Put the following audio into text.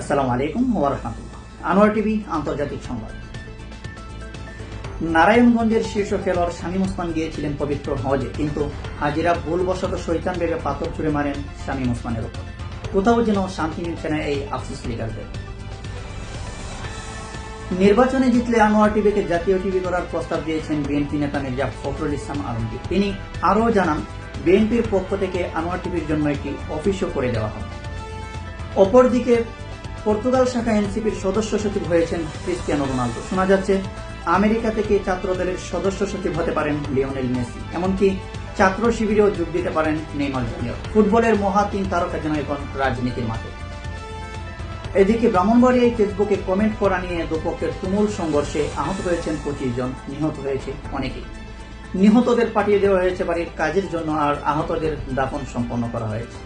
আসসালামু আলাইকুম ওরহামতুল্লাহ আনোয়ার টিভি আন্তর্জাতিক সংবাদ। নারায়ণগঞ্জের শীর্ষ খেলোয়াড় শামীম ওসমান গিয়েছিলেন পবিত্র হজে, কিন্তু হাজিরা ভুলবশত শৈতান বেগে পাথর ছুড়ে মারেন শামীম ওসমানের উপর কোথাও যেন শান্তি মিলছে না এই আফসোস লিডারদের। নির্বাচনে জিতলে আনোয়ার টিভিকে জাতীয় টিভি করার প্রস্তাব দিয়েছেন বিএনপি নেতা মির্জা ফখরুল ইসলাম আলমগীর। তিনি আরও জানান, বিএনপির পক্ষ থেকে আনোয়ার টিভির জন্য একটি অফিসও করে দেওয়া হবে। অপরদিকে পর্তুগাল শাখা এনসিপির সদস্য সচিব হয়েছেন ক্রিস্টিয়ানো রোনালদো। শোনা যাচ্ছে, আমেরিকা থেকে ছাত্রদলের সদস্য সচিব হতে পারেন লিওনেল মেসি। এমনকি ছাত্র শিবিরেও যোগ দিতে পারেন নেইমার জুনিয়র। ফুটবলের মহা তিন তারকা যেন এখন রাজনীতির মাঠে। এদিকে ব্রাহ্মণবাড়িয়ায় ফেসবুকে কমেন্ট করা নিয়ে দুপক্ষের তুমুল সংঘর্ষে আহত হয়েছেন পঁচিশ জন। নিহত হয়েছে অনেকেই। নিহতদের পাঠিয়ে দেওয়া হয়েছে বাড়ির কাজের জন্য আর আহতদের দাফন সম্পন্ন করা হয়েছে।